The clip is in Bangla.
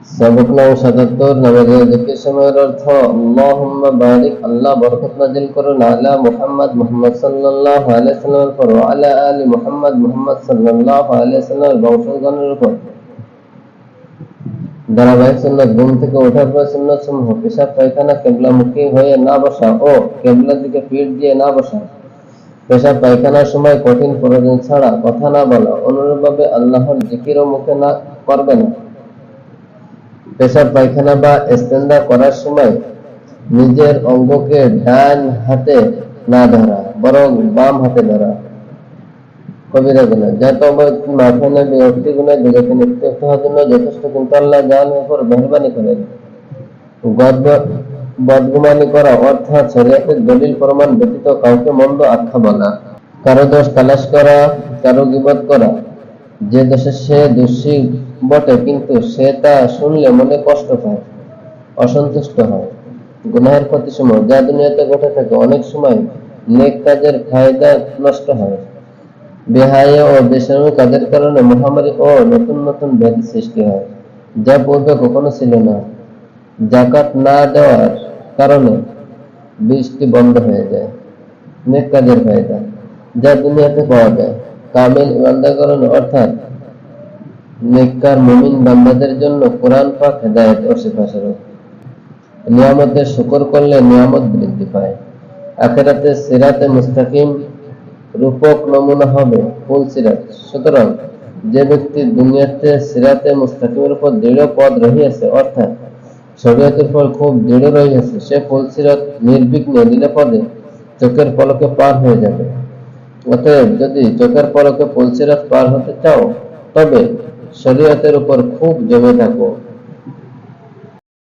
সবক সাতাত্তর নামাজের সময়ের অর্থ বারিক আল্লাহ বরকত নাজিল করুন আলা মুহাম্মদ মুহাম্মদ আলাইহি সাল্লামের আলা মুহাম্মদ মুহাম্মদ আলাইহি সাল্লামের উপর। ধারাবাহিক ঘুম থেকে ওঠার পর সমূহ পেশাব, পায়খানা হয়ে না বসা ও কেবলার দিকে পিঠ দিয়ে না বসা। পেশাব, পায়খানার সময় কঠিন প্রয়োজন ছাড়া কথা না বলা, অনুরূপভাবে আল্লাহর জিকিরও মুখে না করবে না পেশাব পায়খানা বা ইস্তেন্দা করার সময় নিজের অঙ্গকে ডান হাতে না ধরা, বরং বাম হাতে ধরা। কবিরা গুণা যা তো মাথা নবী অতি গুণা জগতে হওয়ার জন্য যথেষ্ট, কিন্তু আল্লাহ জাহানের উপর মেহরবানি করেন। বদগুমানি করা অর্থাৎ শরীয়তের দলিল প্রমাণ ব্যতীত কাউকে মন্দ আখ্যা বলা। কারও দোষ তালাশ করা, কারও গিবত করা। যে দোষে সে দোষী বটে, কিন্তু সে তা শুনলে মনে কষ্ট পায়, অসন্তুষ্ট হয়। গুনাহের প্রতিসময় যা দুনিয়াতে ঘটে থাকে, অনেক সময় নেক কাজের ফায়দা নষ্ট হয়। বেহায়া ও বেসামী কাজের কারণে মহামারী ও নতুন নতুন ব্যাধি সৃষ্টি হয়, যা পূর্বে কখনো ছিল না। জাকাত না দেওয়ার কারণে বৃষ্টি বন্ধ হয়ে যায়, নেক কাজের ফায়দা, যা দুনিয়াতে পাওয়া যায়। কামেল ইমানদারকরণ অর্থাৎ নেককার মুমিন বান্দাদের জন্য কোরআন পাক হেদায়েত ও শিফাস্বরূপ। নিয়ামতের শুকর করলে নিয়ামত বৃদ্ধি পায়। আখেরাতে সিরাতে মুস্তাকিম রূপক নমুনা হবে ফুল সিরাত। সুতরাং যে ব্যক্তি দুনিয়াতে সিরাতে মুস্তাকিমের উপর দৃঢ় পদ রহিয়াছে, অর্থাৎ শরীয়তের উপর খুব দৃঢ় রহিয়াছে, সে ফুল সিরাত নির্বিঘ্নে নিরাপদে চোখের পলকে পার হয়ে যাবে। অতএব যদি চোখের পলকে ফুল সিরাত পার হতে চাও, তবে শরীয়তের উপর খুব জমে থাকো।